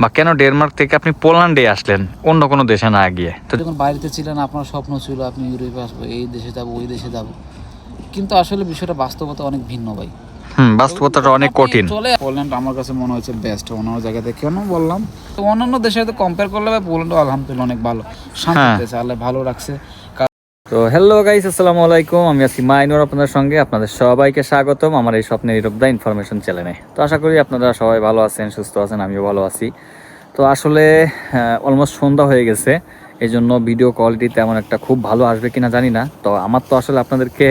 বা কেন ডেনমার্ক থেকে আপনি পোল্যান্ডে আসলেন? অন্য কোনো দেশে না গিয়ে। তো যখন বাইরেতে ছিলেন আপনার স্বপ্ন ছিল আপনি ইউরোপে আসব এই দেশে যাব ওই দেশে যাব। কিন্তু আসলে বিষয়টা বাস্তবতা অনেক ভিন্ন ভাই। হুম বাস্তবতাটা অনেক কঠিন। চলে পোল্যান্ড আমার কাছে মনে হচ্ছে বেস্ট অন্যান্য জায়গাতে কেন বললাম? তো অন্যান্য দেশের সাথে কম্পেয়ার করলে ভাই পোল্যান্ড আলহামদুলিল্লাহ অনেক ভালো। শান্তি হ্যাঁ। আল্লাহ ভালো রাখছে। তো হ্যালো গাইস আসসালামু আলাইকুম। আমি আছি মাইনুর আপনাদের সঙ্গে। আপনাদের সবাইকে স্বাগতম আমার এই স্বপ্নের ইউরোপ দা ইনফরমেশন চ্যানেলে তো আশা করি আপনারা সবাই ভালো আছেন, সুস্থ আছেন, আমিও ভালো আছি। তো আসলে অলমোস্ট সন্ধ্যা হয়ে গেছে। এই জন্য ভিডিও কোয়ালিটি তেমন একটা খুব ভালো আসবে কিনা জানি না। তো আমার তো আসলে আপনাদেরকে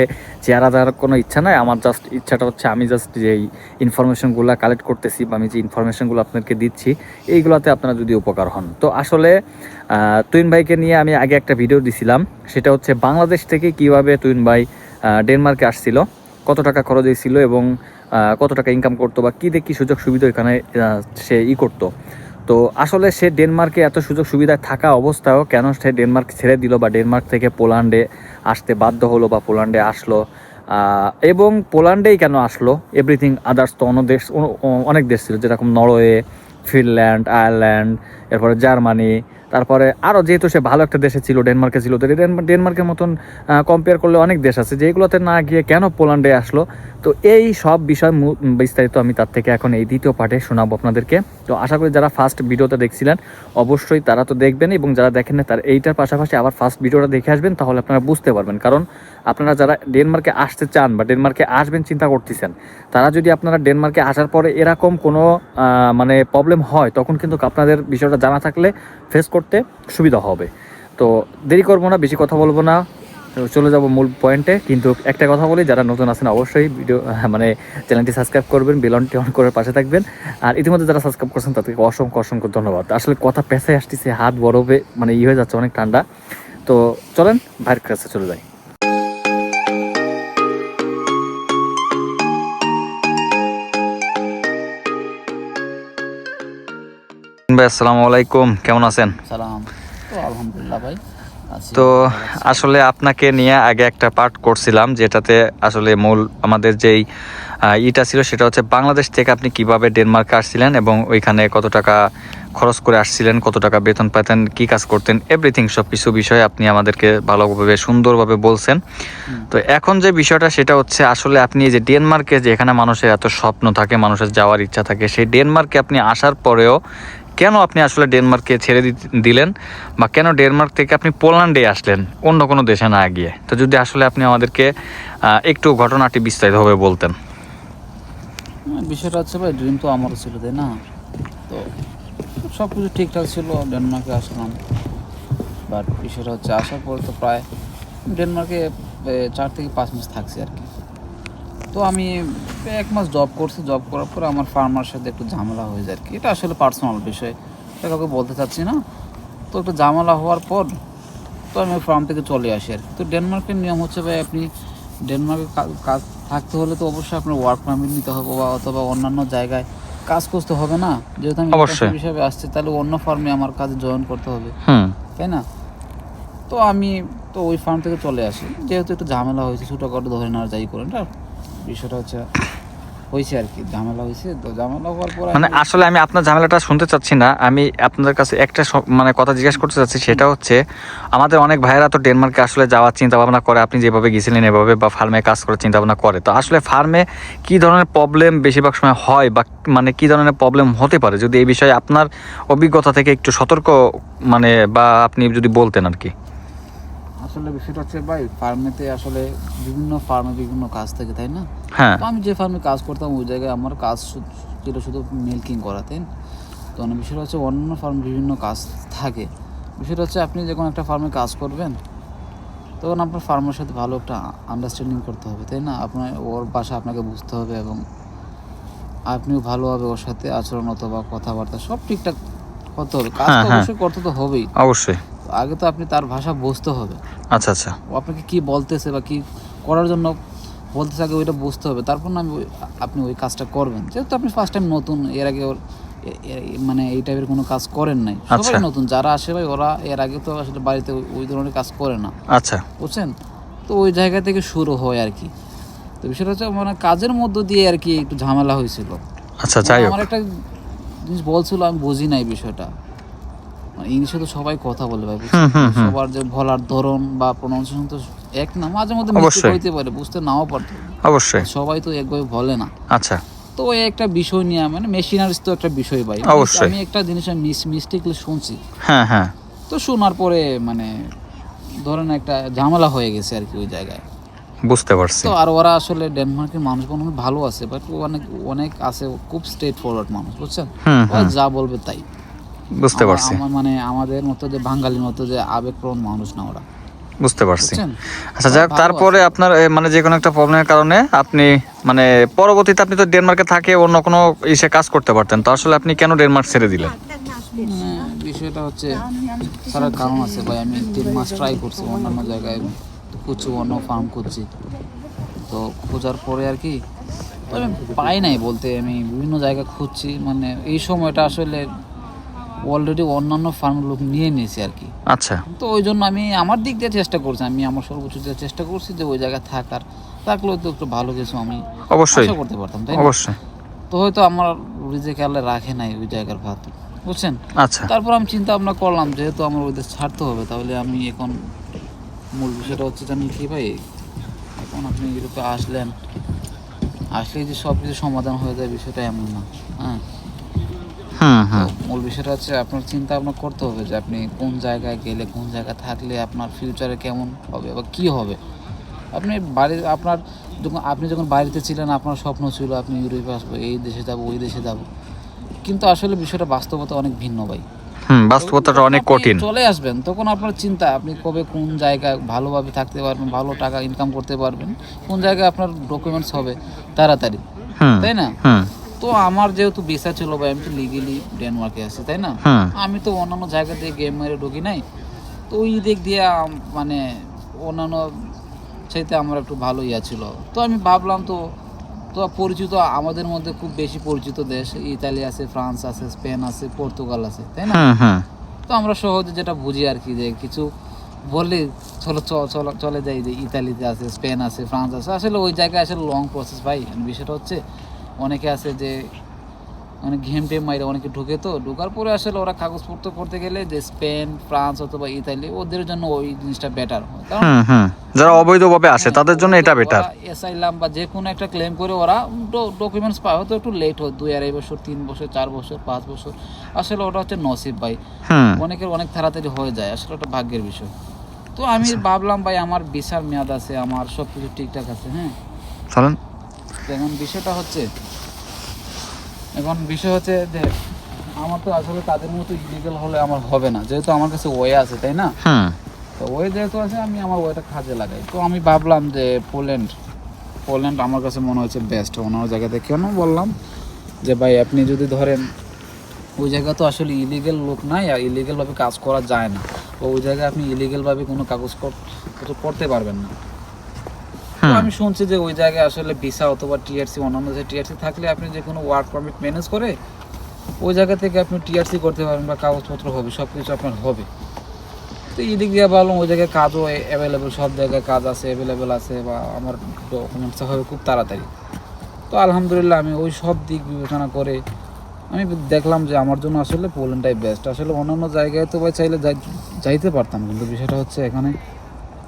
চেহারা দেওয়ার কোনো ইচ্ছা নাই। আমার জাস্ট ইচ্ছাটা হচ্ছে আমি জাস্ট যেই ইনফরমেশনগুলো কালেক্ট করতেছি বা আমি যে ইনফরমেশনগুলো আপনাদেরকে দিচ্ছি, এইগুলোতে আপনারা যদি উপকার হন। তো আসলে তুইন ভাইকে নিয়ে আমি আগে একটা ভিডিও দিছিলাম। সেটা হচ্ছে বাংলাদেশ থেকে কীভাবে তুইন ভাই ডেনমার্কে আসছিল, কত টাকা খরচ হয়েছিল এবং কত টাকা ইনকাম করতো বা কী দিয়ে কী সুযোগ সুবিধা এখানে সে ই করতো। তো আসলে সে ডেনমার্কে এত সুযোগ সুবিধা থাকা অবস্থায়ও কেন সে ডেনমার্ক ছেড়ে দিল বা ডেনমার্ক থেকে পোল্যান্ডে আসতে বাধ্য হলো বা পোল্যান্ডে আসলো? এবং পোল্যান্ডেই কেন আসলো? এভরিথিং আদার্স তো অন্য দেশ অনেক দেশ ছিল, যেরকম নরওয়ে, ফিনল্যান্ড, আয়ারল্যান্ড, এরপরে জার্মানি, তারপরে আরও যেহেতু সে ভালো একটা দেশে ছিল, ডেনমার্কে ছিল, তো ডেন- ডেনমার্কের মতন কম্পেয়ার করলে অনেক দেশ আছে যেগুলোতে না গিয়ে কেন পোল্যান্ডে আসলো? তো এই সব বিষয় বিস্তারিত আমি তার থেকে এখন এই দ্বিতীয় পার্টে শোনাবো আপনাদেরকে। তো আশা করি যারা ফার্স্ট ভিডিওটা দেখছিলেন, অবশ্যই তারা তো দেখবেন এবং যারা দেখেন না তার এইটার পাশাপাশি আবার ফার্স্ট ভিডিওটা দেখে আসবেন, তাহলে আপনারা বুঝতে পারবেন। কারণ আপনারা যারা ডেনমার্কে আসতে চান বা ডেনমার্কে আসবেন, চিন্তা করতেছেন, তারা যদি আপনারা ডেনমার্কে আসার পরে এরকম কোনো মানে প্রবলেম হয়, তখন কিন্তু আপনাদের বিষয়টা জানা থাকলে ফেস করতে সুবিধা হবে। তো দেরি করব না, বেশি কথা বলব না। তো চলে যাব মূল পয়েন্টে কিন্তু একটা কথা বলি যারা নতুন আছেন অবশ্যই ভিডিও মানে চ্যানেলটি সাবস্ক্রাইব করবেন বেলনটি অন করে পাশে থাকবেন। আর ইতিমধ্যে যারা সাবস্ক্রাইব করছেন তাদেরকে অসংখ্য অসংখ্য ধন্যবাদ। আসলে কথা পেঁচায় আসতেছে হাত বরফে মানে ই হয়ে যাচ্ছে অনেক ঠান্ডা। তো চলেন ভাইয়ের কাছে চলে যাই। ভাই আসসালামু আলাইকুম। কেমন আছেন? সালাম। তো আলহামদুলিল্লাহ ভাই। তো আসলে আপনাকে নিয়ে আগে একটা পার্ট করছিলাম যেটাতে আসলে মূল আমাদের যেই ইটা ছিল সেটা হচ্ছে বাংলাদেশ থেকে আপনি কীভাবে ডেনমার্কে আসছিলেন এবং ওইখানে কত টাকা খরচ করে আসছিলেন কত টাকা বেতন পেতেন কি কাজ করতেন এভরিথিং সব কিছু বিষয়ে আপনি আমাদেরকে ভালোভাবে সুন্দরভাবে বলছেন। তো এখন যে বিষয়টা সেটা হচ্ছে আসলে আপনি যে ডেনমার্কে যেখানে মানুষের এত স্বপ্ন থাকে মানুষের যাওয়ার ইচ্ছা থাকে সেই ডেনমার্কে আপনি আসার পরেও কেন আপনি আসলে ডেনমার্কে ছেড়ে দিলেন বা কেন ডেনমার্ক থেকে আপনি পোল্যান্ডে আসলেন? অন্য কোনো দেশে না গিয়ে। তো যদি আসলে আপনি আমাদেরকে একটু ঘটনাটি বিস্তারিতভাবে বলতেন। বিষয়টা হচ্ছে ভাই ড্রিম তো আমারও ছিল, তাই না? তো সব কিছু ঠিকঠাক ছিল, ডেনমার্কে আসলাম। বাট বিষয়টা হচ্ছে, আসার পর তো প্রায় ডেনমার্কে চার থেকে পাঁচ মাস থাকছি আর কি। তো আমি এক মাস জব করছি জব করার পরে আমার ফার্মার সাথে একটু ঝামেলা হয়ে যায় আর কি। এটা আসলে পার্সোনাল বিষয় এটা কাউকে বলতে চাচ্ছি না। তো একটু ঝামেলা হওয়ার পর তো আমি ফার্ম থেকে চলে আসি আর কি। তো ডেনমার্কের নিয়ম হচ্ছে ভাই আপনি ডেনমার্কে কাজ থাকতে হলে তো অবশ্যই আপনার ওয়ার্ক পারমিট নিতে হবে বা অথবা অন্যান্য জায়গায় কাজ করতে হবে না। যেহেতু আমি অবশ্যই। হিসাবে আসছি তাহলে অন্য ফার্মে আমার কাজে জয়েন করতে হবে। তাই না? তো আমি তো ওই ফার্ম থেকে চলে আসি। যেহেতু একটু ঝামেলা হয়েছে ছোটোখাটো ধরে নেওয়ার যাই করেন বিষয়টা হচ্ছে হয়েছে আর কি ঝামেলা হয়েছে তো ঝামেলা হওয়ার পর মানে আসলে আমি আপনার ঝামেলাটা শুনতে চাচ্ছি না। আমি আপনাদের কাছে একটা মানে কথা জিজ্ঞেস করতে চাচ্ছি সেটা হচ্ছে আমাদের অনেক ভাইয়েরা তো ডেনমার্কে আসলে যাওয়ার চিন্তা ভাবনা করে। আপনি যেভাবে গেছিলেন এভাবে বা ফার্মে কাজ করার চিন্তা ভাবনা করে। তো আসলে ফার্মে কি ধরনের প্রবলেম বেশিরভাগ সময় হয় বা মানে কি ধরনের প্রবলেম হতে পারে? যদি এই বিষয়ে আপনার অভিজ্ঞতা থেকে একটু সতর্ক মানে বা আপনি যদি বলতেন আর কি। আসলে বিষয়টা হচ্ছে ভাই ফার্মেতে আসলে বিভিন্ন ফার্মে বিভিন্ন কাজ থাকে তাই না? হ্যাঁ। আমি যে ফার্মে কাজ করতাম ওই জায়গায় আমার কাজ ছিল শুধু মিল্কিং করা তাই না? তো অন্য বিষয়টা হচ্ছে অন্য ফার্মে বিভিন্ন কাজ থাকে। বিষয়টা হচ্ছে আপনি যখন একটা ফার্মে কাজ করবেন তখন আপনার ফার্মের সাথে ভালো একটা আন্ডারস্ট্যান্ডিং করতে হবে তাই না? আপনার ওর বাসা আপনাকে বুঝতে হবে এবং আপনিও ভালোভাবে ওর সাথে আচরণ অথবা কথাবার্তা সব ঠিকঠাক করতে হবে। কাজ হ্যাঁ, তো হ্যাঁ। অবশ্যই করতে তো হবেই। অবশ্যই। আগে তো আপনি তার ভাষা বুঝতে হবে। আচ্ছা আচ্ছা। ও আপনাকে কি বলতেছে বা কি করার জন্য বলতেছে আগে ওইটা বুঝতে হবে। তারপর না আমি আপনি ওই কাজটা করবেন। যেহেতু আপনি ফার্স্ট টাইম নতুন এর আগে ওর মানে এই টাইপের কোনো কাজ করেন নাই। সবাই আচ্ছা। নতুন যারা আসে ভাই ওরা এর আগে তো আসলে বাড়িতে ওই- ধরনের কাজ করে না। আচ্ছা। বুঝছেন? তো ওই জায়গা থেকে শুরু হয় আর কি। তো বিষয়টা হচ্ছে মানে কাজের মধ্য দিয়ে আর কি একটু ঝামেলা হয়েছিল। আচ্ছা যাই আমার একটা জিনিস বলছিল আমি বুঝি নাই বিষয়টা। মানে ইংলিশে তো সবাই কথা বলে ভাই। সবার যে বলার ধরন বা প্রনাউন্সিয়েশন তো এক না মাঝে মধ্যে মিস্টেক হইতে পারে বুঝতে নাও পারতো। অবশ্যই। সবাই তো একভাবে বলে না। আচ্ছা। তো ওই একটা বিষয় নিয়ে মানে মেশিনারিজ তো একটা বিষয় ভাই। অবশ্যই। আমি একটা জিনিস আমি মিস মিস্টেকলি শুনছি। হ্যাঁ হ্যাঁ। তো শোনার পরে মানে ধরেন একটা ঝামেলা হয়ে গেছে আর কি ওই জায়গায়। বুঝতে পারছি। তো আর ওরা আসলে ডেনমার্কের মানুষ মনে ভালো আছে বাট অনেক অনেক আছে খুব স্ট্রেট ফরওয়ার্ড মানুষ বুঝছেন? যা বলবে তাই। বুঝতে পারছি। মানে আমাদের মতো যে বাঙালির মতো যে আবেগপ্রবণ মানুষ না ওরা। বুঝতে পারছি। আচ্ছা যাক তারপরে আপনার মানে যে কোনো একটা প্রবলেমের কারণে আপনি মানে পরবর্তীতে আপনি তো ডেনমার্কে থাকে অন্য কোনো ইসে কাজ করতে পারতেন। তো আসলে আপনি কেন ডেনমার্ক ছেড়ে দিলেন? হ্যাঁ, বিষয়টা হচ্ছে সারা কারণ আছে ভাই। আমি তিন মাস ট্রাই করছি অন্যান্য জায়গায় খুঁজছি অন্য ফার্ম খুঁজছি। তো খোঁজার পরে আর কি পাই নাই বলতে। আমি বিভিন্ন জায়গায় খুঁজছি মানে এই সময়টা আসলে অলরেডি অন্যান্য ফার্ম লোক নিয়ে নিয়েছে আর কি। আচ্ছা। তো ওই জন্য আমি আমার দিক দিয়ে চেষ্টা করছি আমি আমার সর্বোচ্চ দিয়ে চেষ্টা করছি যে ওই জায়গায় থাকার থাকলেও তো একটু ভালো কিছু আমি অবশ্যই। করতে পারতাম তাই না? অবশ্যই। তো হয়তো আমার রিজেকে আল্লাহ রাখে নাই ওই জায়গার ভাত বুঝছেন? আচ্ছা। তারপর আমি চিন্তা ভাবনা করলাম যেহেতু আমার ওদের ছাড়তে হবে তাহলে আমি এখন মূল বিষয়টা হচ্ছে জানেন কি ভাই এখন আপনি ইউরোপে আসলেন আসলেই যে সব কিছু সমাধান হয়ে যায় বিষয়টা এমন না হ্যাঁ? হ্যাঁ বিষয়টা হচ্ছে আপনার চিন্তা ভাবনা করতে হবে যে আপনি কোন জায়গায় গেলে কোন জায়গায় থাকলে আপনার ফিউচারে কেমন হবে বা কি হবে। আপনি বাড়ি আপনার যখন আপনি যখন বাড়িতে ছিলেন আপনার স্বপ্ন ছিল আপনি ইউরোপে আসব এই দেশে যাব ওই দেশে যাব। কিন্তু আসলে বিষয়টা বাস্তবতা অনেক ভিন্ন ভাই। হুম বাস্তবতাটা অনেক কঠিন। চলে আসবেন তখন আপনার চিন্তা আপনি কবে কোন জায়গায় ভালোভাবে থাকতে পারবেন ভালো টাকা ইনকাম করতে পারবেন কোন জায়গায় আপনার ডকুমেন্টস হবে তাড়াতাড়ি। তাই না? তো আমার যেহেতু ভিসা ছিল ভাই আমি তো লিগেলি ডেনমার্কে আছি তাই না? আমি তো অন্যান্য জায়গা দিয়ে গেম মেরে ঢুকি নাই। তো ওই দিক দিয়ে মানে অন্যান্য চাইতে আমার একটু ভালো ইয়া ছিল। তো আমি ভাবলাম তো তো পরিচিত আমাদের মধ্যে খুব বেশি পরিচিত দেশ ইতালি আছে ফ্রান্স আছে স্পেন আছে পর্তুগাল আছে তাই না? হুম হুম তো আমরা সহজে যেটা বুঝি আর কি যে কিছু বললে চলো চলো চলে যাই যে ইতালিতে আছে স্পেন আছে ফ্রান্স আছে। আসলে ওই জায়গায় আসলে লং প্রসেস ভাই। বিষয়টা হচ্ছে অনেকে আছে যে অনেক ঘেম টেম মাইরে অনেকে ঢুকে তো ঢোকার পরে আসলে ওরা কাগজপত্র করতে গেলে যে স্পেন ফ্রান্স অথবা ইতালি ওদের জন্য ওই জিনিসটা বেটার হয়। যারা অবৈধভাবে আসে তাদের জন্য এটা বেটার এসআইলাম বা যে কোনো একটা ক্লেম করে ওরা ডকুমেন্টস পায় হয়তো একটু লেট হয় দুই আড়াই বছর তিন বছর চার বছর পাঁচ বছর। আসলে ওটা হচ্ছে নসিব ভাই। অনেকের অনেক তাড়াতাড়ি হয়ে যায় আসলে ওটা ভাগ্যের বিষয়। তো আমি আচ্ছা। ভাবলাম ভাই আমার বিশাল মেয়াদ আছে আমার সব কিছু ঠিকঠাক আছে হ্যাঁ। তো এখন বিষয়টা হচ্ছে এখন বিষয় হচ্ছে যে আমার তো আসলে তাদের মতো ইলিগাল হলে আমার হবে না যেহেতু আমার কাছে ওয়ে আছে তাই না? তো ওয়ে যেহেতু আছে আমি আমার ওয়েটা কাজে লাগাই। তো আমি ভাবলাম যে পোল্যান্ড পোল্যান্ড আমার কাছে মনে হচ্ছে বেস্ট অন্য জায়গাতে কেন বললাম যে ভাই আপনি যদি ধরেন ওই জায়গা তো আসলে ইলিগেল লোক নাই আর ইলিগেলভাবে কাজ করা যায় না। তো ওই জায়গায় আপনি ইলিগেলভাবে কোনো কাগজ কিছু করতে পারবেন না। আমি শুনছি যে ওই জায়গায় আসলে ভিসা অথবা টিআরসি, অন্যান্য যে টিআরসি থাকলে আপনি যে কোনো ওয়ার্ক পারমিট ম্যানেজ করে ওই জায়গা থেকে আপনি টিআরসি করতে পারবেন বা কাগজপত্র হবে সব কিছু আপনার হবে। তো এই দিক দিয়ে ভাবলাম ওই জায়গায় কাজও অ্যাভেলেবেল সব জায়গায় কাজ আছে অ্যাভেলেবেল আছে বা আমার ডকুমেন্টস হবে খুব তাড়াতাড়ি। তো আলহামদুলিল্লাহ আমি ওই সব দিক বিবেচনা করে আমি দেখলাম যে আমার জন্য আসলে পোল্যান্ডটাই বেস্ট আসলে অন্যান্য জায়গায় তো ভাই চাইলে যাই- যাইতে পারতাম, কিন্তু বিষয়টা হচ্ছে এখানে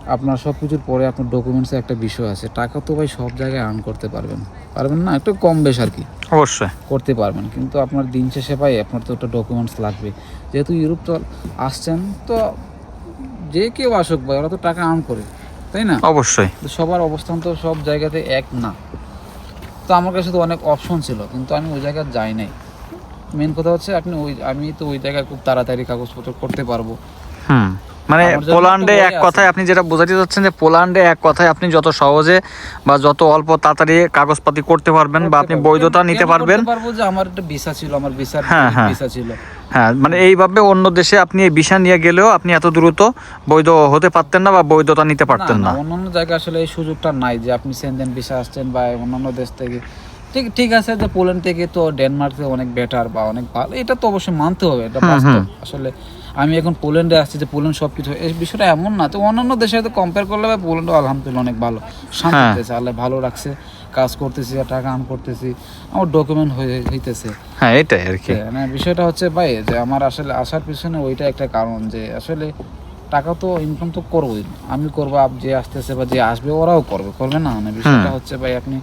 আপনার সব কিছুর পরে আপনার ডকুমেন্টসে একটা বিষয় আছে। টাকা তো ভাই সব জায়গায় আর্ন করতে পারবেন। পারবেন না? একটু কম বেশ আর কি। অবশ্যই। করতে পারবেন। কিন্তু আপনার দিন শেষে পাই আপনার তো একটা ডকুমেন্টস লাগবে। যেহেতু ইউরোপ তো আসছেন তো যে কেউ আসুক ভাই ওরা তো টাকা আর্ন করে। তাই না? অবশ্যই। সবার অবস্থান তো সব জায়গাতে এক না। তো আমার কাছে তো অনেক অপশন ছিল কিন্তু আমি ওই জায়গায় যাই নাই। মেন কথা হচ্ছে আপনি ওই আমি তো ওই জায়গায় খুব তাড়াতাড়ি কাগজপত্র করতে পারব। হুম। মানে পোল্যান্ডে এক কথায় আপনি যেটা বোঝাতে চাচ্ছেন যে পোল্যান্ডে এক কথায় আপনি যত সহজে বা যত অল্প তাড়াতাড়ি কাগজপাতি করতে পারবেন বা আপনি বৈধতা নিতে পারবেন? পারব যে আমার একটা ভিসা ছিল আমার ভিসার হ্যাঁ, হ্যাঁ। ভিসা ছিল। হ্যাঁ মানে এইভাবে অন্য দেশে আপনি এই ভিসা নিয়ে গেলেও আপনি এত দ্রুত বৈধ হতে পারতেন না বা বৈধতা নিতে পারতেন না অন্যান্য জায়গায় আসলে এই সুযোগটা নাই যে আপনি সেনজেন ভিসা আসছেন বা অন্যান্য দেশ থেকে ঠিক ঠিক আছে যে পোল্যান্ড থেকে তো ডেনমার্ক থেকে অনেক বেটার বা অনেক ভালো। এটা তো অবশ্যই মানতে হবে এটা বাস্তব। আসলে আমি এখন পোল্যান্ডে আসছি যে পোল্যান্ড সব কিছু এই বিষয়টা এমন না তো অন্যান্য দেশের সাথে কম্পেয়ার করলে ভাই পোল্যান্ড আলহামদুলিল্লাহ অনেক ভালো। শান্তি হ্যাঁ। আল্লাহ ভালো রাখছে কাজ করতেছি আর টাকা আর্ন করতেছি আমার ডকুমেন্ট হয়ে হইতেছে। হ্যাঁ এটাই আর কি। মানে বিষয়টা হচ্ছে ভাই যে আমার আসলে আসার পিছনে ওইটা একটা কারণ যে আসলে টাকা তো ইনকাম তো করবোই। আমি করব যে আসতেছে বা যে আসবে ওরাও করবে করবে না? মানে বিষয়টা হচ্ছে ভাই আপনি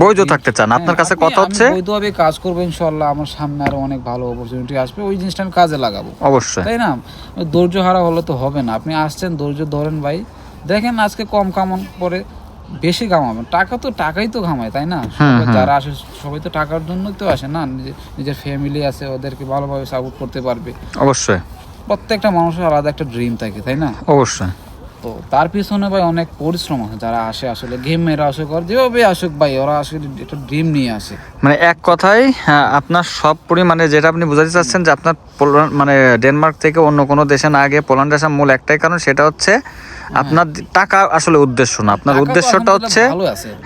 বৈধ থাকতে চান। আপনার হ্যাঁ, কাছে কথা হচ্ছে? বৈধভাবে কাজ করব ইনশাল্লাহ আমার সামনে আরও অনেক ভালো অপরচুনিটি আসবে ওই জিনিসটা আমি কাজে লাগাবো। অবশ্যই। তাই না? ধৈর্য হারা হলে তো হবে না। আপনি আসছেন ধৈর্য ধরেন ভাই। দেখেন আজকে কম কামান পরে বেশি কামাবেন। টাকা তো টাকাই তো কামায় তাই না? যারা আসে সবাই তো টাকার জন্যই তো আসে না? নিজে- নিজের ফ্যামিলি আছে ওদেরকে ভালোভাবে সাপোর্ট করতে পারবে। অবশ্যই। প্রত্যেকটা মানুষের আলাদা একটা ড্রিম থাকে তাই না? অবশ্যই। তো তার পিছনে ভাই অনেক পরিশ্রম আছে। যারা আসে আসলে গেম মেয়েরা আসে করে যেভাবে আসুক ভাই ওরা আসলে একটা ড্রিম নিয়ে আসে। মানে এক কথায় হ্যাঁ, আপনার সব পরিমাণে যেটা আপনি বোঝাতে চাচ্ছেন যে আপনার মানে ডেনমার্ক থেকে অন্য কোনো দেশে না গিয়ে পোল্যান্ডে আসার মূল একটাই কারণ সেটা হচ্ছে আপনার টাকা আসলে উদ্দেশ্য না। আপনার উদ্দেশ্যটা হচ্ছে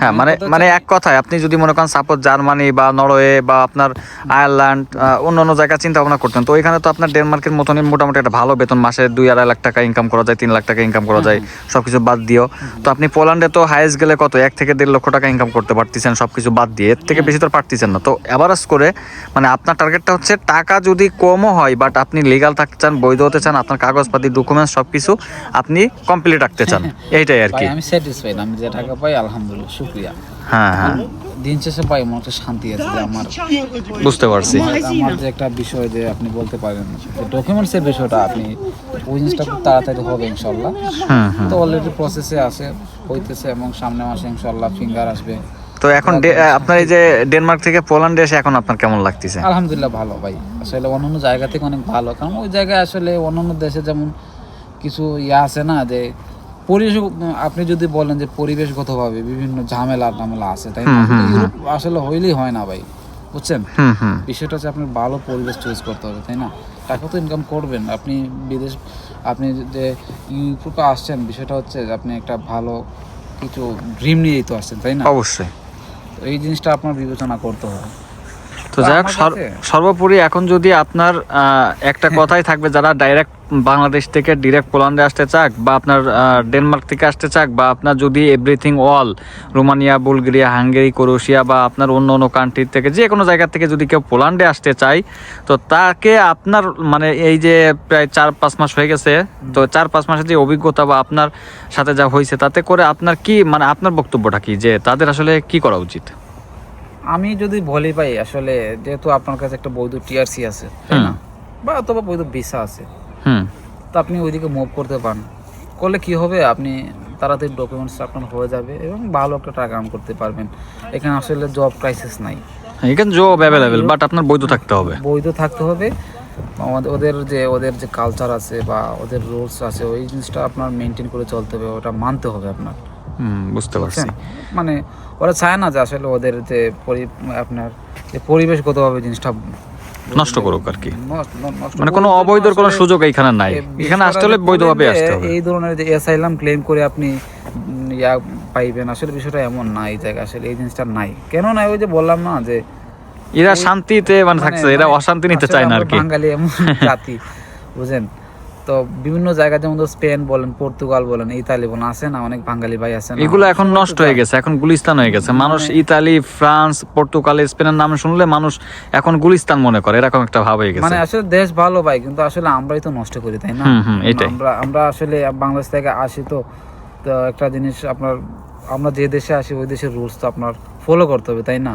হ্যাঁ মানে মানে এক কথায় আপনি যদি মনে করেন সাপোজ জার্মানি বা নরওয়ে বা আপনার আয়ারল্যান্ড অন্য অন্য জায়গা চিন্তা ভাবনা করতেন। তো ওইখানে তো আপনার ডেনমার্কের মতনই মোটামুটি একটা ভালো বেতন মাসে দুই আড়াই লাখ টাকা ইনকাম করা যায় তিন লাখ টাকা ইনকাম করা যায় সবকিছু বাদ দিও। তো আপনি পোল্যান্ডে তো হাইয়েস্ট গেলে কত? এক থেকে দেড় লক্ষ টাকা ইনকাম করতে পারতেছেন সবকিছু বাদ দিয়ে। এর থেকে বেশি তো পারতেছেন না। তো অ্যাভারেজ করে মানে আপনার টার্গেটটা হচ্ছে টাকা যদি কমও হয় বাট আপনি লিগাল থাকতে চান বৈধ হতে চান আপনার কাগজপাতি ডকুমেন্টস সবকিছু আপনি কমপ্লিট রাখতে চান। এইটাই আর কি। আমি স্যাটিসফাইড আমি যে টাকা পাই আলহামদুলিল্লাহ শুক্রিয়া। হ্যাঁ হ্যাঁ। দিন শেষে পাই মনে শান্তি আছে যে আমার বুঝতে পারছি। আমার- যে একটা বিষয় যে আপনি বলতে পারেন যে ডকুমেন্টসের বিষয়টা আপনি ওই জিনিসটা খুব তাড়াতাড়ি হবে ইনশাল্লাহ হুম হুম তো অলরেডি প্রসেসে আছে হইতেছে এবং সামনে মাসে ইনশাল্লাহ ফিঙ্গার আসবে। তো এখন আপনার এই যে ডেনমার্ক থেকে পোল্যান্ডে এসে এখন আপনার কেমন লাগতেছে? আলহামদুলিল্লাহ ভালো ভাই। আসলে অন্যান্য জায়গা থেকে অনেক ভালো কারণ ওই জায়গায় আসলে অন্যান্য দেশে যেমন কিছু ইয়ে আছে না যে পরিবেশ আপনি যদি বলেন যে পরিবেশগতভাবে বিভিন্ন ঝামেলা টামেলা আছে তাই ইউরোপ আসলে হইলেই হয় না ভাই বুঝছেন? বিষয়টা হচ্ছে আপনার ভালো পরিবেশ চুজ করতে হবে তাই না? টাকা তো ইনকাম করবেন। আপনি বিদেশ আপনি যে ইউরোপে আসছেন বিষয়টা হচ্ছে যে আপনি একটা ভালো কিছু ড্রিম নিয়েই তো আসছেন তাই না? অবশ্যই। তো এই জিনিসটা আপনার বিবেচনা করতে হবে। তো যাই হোক সর- সর্বোপরি এখন যদি আপনার একটা কথাই থাকবে যারা ডাইরেক্ট বাংলাদেশ থেকে ডিরেক্ট পোল্যান্ডে আসতে চাক বা আপনার ডেনমার্ক থেকে আসতে চাক বা আপনার যদি everything all Romania Bulgaria Hungary Croatia বা আপনার অন্য অন্য কান্ট্রি থেকে যে কোনো জায়গা থেকে যদি কেউ পোল্যান্ডে আসতে চায় তো তাকে আপনার মানে এই যে প্রায় চার পাঁচ মাস হয়ে গেছে তো চার পাঁচ মাসের যে অভিজ্ঞতা বা আপনার সাথে যা হয়েছে তাতে করে আপনার কি মানে আপনার বক্তব্যটা কি? যে তাদের আসলে কি করা উচিত? আমি যদি বলি ভাই আসলে যেহেতু আপনার কাছে একটা বৈধ টিআরসি আছে তাই না? বা অথবা বৈধ ভিসা আছে। হুম। তো আপনি ওইদিকে মুভ করতে পারেন। করলে কি হবে? আপনি তাড়াতাড়ি ডকুমেন্টস আপনার হয়ে যাবে এবং ভালো একটা টাকা আর্ন করতে পারবেন। এখানে আসলে জব ক্রাইসিস নাই। এখানে জব অ্যাভেলেবেল বাট আপনার বৈধ থাকতে হবে। বৈধ থাকতে হবে। আমাদের ওদের যে ওদের যে কালচার আছে বা ওদের রুলস আছে ওই জিনিসটা আপনার মেনটেন করে চলতে হবে ওটা মানতে হবে আপনার। বুঝতে পারছি। মানে ওরা চায় না যে আসলে ওদের যে আপনার যে পরিবেশগতভাবে জিনিসটা নষ্ট করুক আর কি। মানে কোনো অবৈধর কোনো সুযোগ এইখানে নাই। এখানে আসতে হলে বৈধভাবে আসতে হবে। এই ধরনের যে অ্যাসাইলাম ক্লেম করে আপনি ইয়া পাইবেন আসলে বিষয়টা এমন না এই জায়গায় আসলে এই জিনিসটা নাই। কেন নাই? ওই যে বললাম না যে এরা শান্তিতে মানে থাকছে এরা মানে অশান্তি নিতে চায় না আর কি। বাঙালি এমন জাতি বুঝেন? তো বিভিন্ন জায়গা যেমন তো স্পেন বলেন পর্তুগাল বলেন ইতালি বলেন আছে না অনেক বাঙালি ভাই আছে এগুলো এখন নষ্ট হয়ে গেছে এখন গুলিস্তান হয়ে গেছে। মানুষ মানে ইতালি ফ্রান্স পর্তুগাল স্পেনের নাম শুনলে মানুষ এখন গুলিস্তান মনে করে এরকম একটা ভাব হয়ে গেছে। মানে আসলে দেশ ভালো ভাই কিন্তু আসলে আমরাই তো নষ্ট করি তাই না? এটাই। আমরা আমরা আসলে বাংলাদেশ থেকে আসি তো তো একটা জিনিস আপনার আমরা যে দেশে আসি ওই দেশের রুলস তো আপনার ফলো করতে হবে তাই না?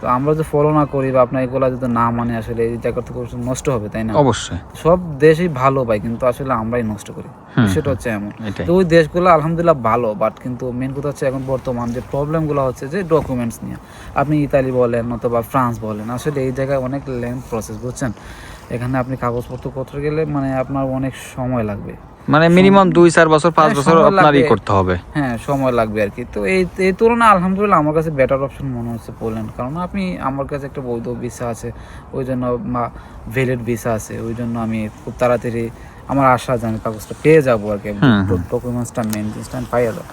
তো আমরা যদি ফলো না করি বা আপনার এগুলো যদি না মানে আসলে এই জায়গা থেকে নষ্ট হবে তাই না? অবশ্যই। সব দেশই ভালো ভাই কিন্তু আসলে আমরাই নষ্ট করি। সেটা হচ্ছে এমন। তো ওই দেশগুলো আলহামদুলিল্লাহ ভালো বাট কিন্তু মেন কথা হচ্ছে এখন বর্তমান যে প্রবলেমগুলো হচ্ছে যে ডকুমেন্টস নিয়ে। আপনি ইতালি বলেন অথবা ফ্রান্স বলেন আসলে এই জায়গায় অনেক লেন্থ প্রসেস বুঝছেন? এখানে আপনি কাগজপত্র করতে গেলে মানে আপনার অনেক সময় লাগবে। মানে মিনিমাম দুই চার বছর পাঁচ হ্যাঁ, বছর সময় আপনার ই লাগবে। করতে হবে। হ্যাঁ সময় লাগবে আর কি। তো এই এই তুলনায় আলহামদুলিল্লাহ আমার কাছে বেটার অপশন মনে হচ্ছে পোল্যান্ড কারণ আপনি আমার কাছে একটা বৈধ ভিসা আছে ওই জন্য বা ভ্যালিড ভিসা আছে ওই জন্য আমি খুব তাড়াতাড়ি আমার আশা যে আমি কাগজটা পেয়ে যাব আর কি। ডকুমেন্টসটা মেন জিনিসটা আমি পাইয়ে যাব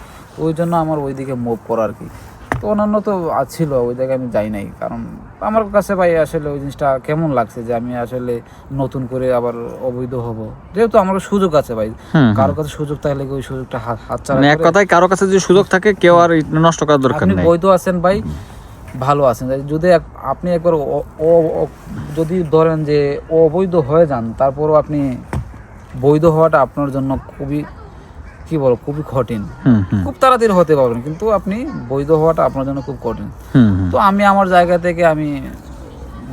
ওই জন্য আমার ওইদিকে মুভ করা আর কি তো অন্যান্য তো ছিল ওই জায়গায় আমি যাই নাই। কারণ আমার কাছে ভাই আসলে ওই জিনিসটা কেমন লাগছে যে আমি আসলে নতুন করে আবার অবৈধ হব? যেহেতু আমার সুযোগ আছে ভাই। কারও কাছে সুযোগ থাকলে ওই সুযোগটা হাত হাত মানে এক কথায় কারও কাছে যদি সুযোগ থাকে কেউ আর নষ্ট করার দরকার আপনি নেই। বৈধ আছেন ভাই ভালো আছেন। যদি আপনি একবার যদি ধরেন যে অবৈধ হয়ে যান তারপরও আপনি বৈধ হওয়াটা আপনার জন্য খুবই কি বলব খুবই কঠিন। খুব তাড়াতাড়ি হতে পারবেন কিন্তু আপনি বৈধ হওয়াটা আপনার জন্য খুব কঠিন। তো আমি আমার জায়গা থেকে আমি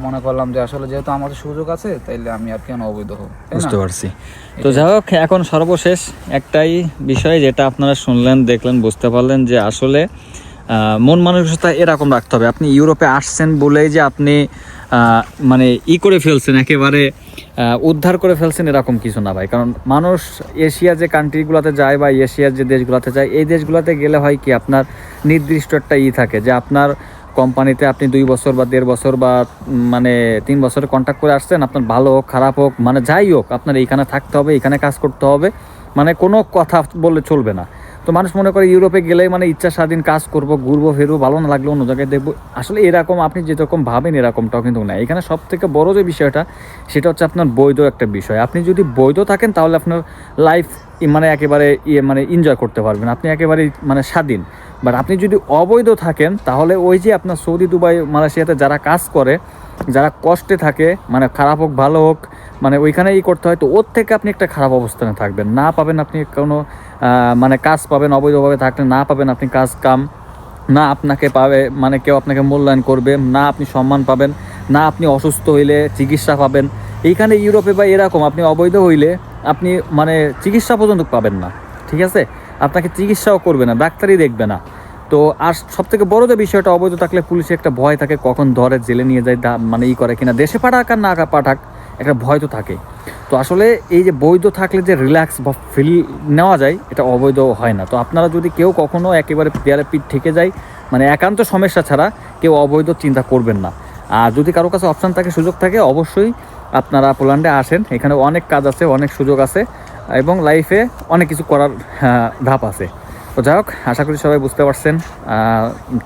মনে করলাম যে আসলে যেহেতু আমাদের সুযোগ আছে তাইলে আমি আর কেন অবৈধ হব বুঝতে পারছি। তো যাই হোক এখন সর্বশেষ একটাই বিষয় যেটা আপনারা শুনলেন দেখলেন বুঝতে পারলেন যে আসলে আহ, মন মানসিকতা এরকম রাখতে হবে। আপনি ইউরোপে আসছেন বলেই যে আপনি মানে ই করে ফেলছেন, একেবারে উদ্ধার করে ফেলছেন এরকম কিছু না ভাই। কারণ মানুষ এশিয়া যে কান্ট্রিগুলোতে যায় বা এশিয়ার যে দেশগুলোতে যায়, এই দেশগুলোতে গেলে হয় কি, আপনার নির্দিষ্ট একটা ই থাকে যে আপনার কোম্পানিতে আপনি দুই বছর বা দেড় বছর বা মানে তিন বছরের কন্ট্যাক্ট করে আসছেন, আপনার ভালো হোক, খারাপ হোক মানে যাই হোক, আপনার এইখানে থাকতে হবে এখানে কাজ করতে হবে মানে কোনো কথা বললে চলবে না। তো মানুষ মনে করে ইউরোপে গেলে মানে ইচ্ছা স্বাধীন কাজ করব, ঘুরবো, ফিরবো, ভালো না লাগল অন্য জায়গায় দেখব। আসলে এরকম আপনি যেরকম ভাবেন এরকমটাও কিন্তু না এখানে সব থেকে বড়ো যে বিষয়টা, সেটা হচ্ছে আপনার বৈধ একটা বিষয়। আপনি যদি বৈধ থাকেন, তাহলে আপনার লাইফ মানে একেবারে ইয়ে মানে এনজয় করতে পারবেন। আপনি একেবারে মানে স্বাধীন। বাট আপনি যদি অবৈধ থাকেন, তাহলে ওই যে আপনার সৌদি, দুবাই, মালয়েশিয়াতে যারা কাজ করে, যারা কষ্টে থাকে মানে খারাপ হোক, ভালো হোক মানে ওইখানে ই করতে হয়, তো ওর থেকে আপনি একটা খারাপ অবস্থানে থাকবেন। না পাবেন আপনি কোনো মানে কাজ পাবেন, অবৈধভাবে থাকলে না পাবেন আপনি কাজ কাম, না আপনাকে পাবে মানে কেউ আপনাকে মূল্যায়ন করবে, না আপনি সম্মান পাবেন, না আপনি অসুস্থ হইলে চিকিৎসা পাবেন। এইখানে ইউরোপে বা এরকম, আপনি অবৈধ হইলে আপনি মানে চিকিৎসা পর্যন্ত পাবেন না, ঠিক আছে? আপনাকে চিকিৎসাও করবে না, ডাক্তারই দেখবে না। তো আর সব থেকে বড় যে বিষয়টা, অবৈধ থাকলে পুলিশে একটা ভয় থাকে, কখন ধরে জেলে নিয়ে যায় মানে ই করে কিনা। দেশে পাঠাক আর না পাঠাক, একটা ভয় তো থাকে। তো আসলে এই যে বৈধ থাকলে যে রিল্যাক্স বা ফিল নেওয়া যায়, এটা অবৈধ হয় না। তো আপনারা যদি কেউ কখনো একেবারে দেয়ালে পিঠ থেকে যায় মানে একান্ত সমস্যা ছাড়া কেউ অবৈধ চিন্তা করবেন না। আর যদি কারও কাছে অপশান থাকে, সুযোগ থাকে, অবশ্যই আপনারা পোল্যান্ডে আসেন। এখানে অনেক কাজ আছে, অনেক সুযোগ আছে। এবং লাইফে অনেক কিছু করার ধাপ আছে। তো যাই হোক, আশা করি সবাই বুঝতে পারছেন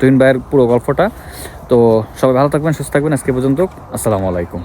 তুইন ভাইয়ের পুরো গল্পটা। তো সবাই ভালো থাকবেন, সুস্থ থাকবেন। আজকে পর্যন্ত, আসসালামু আলাইকুম।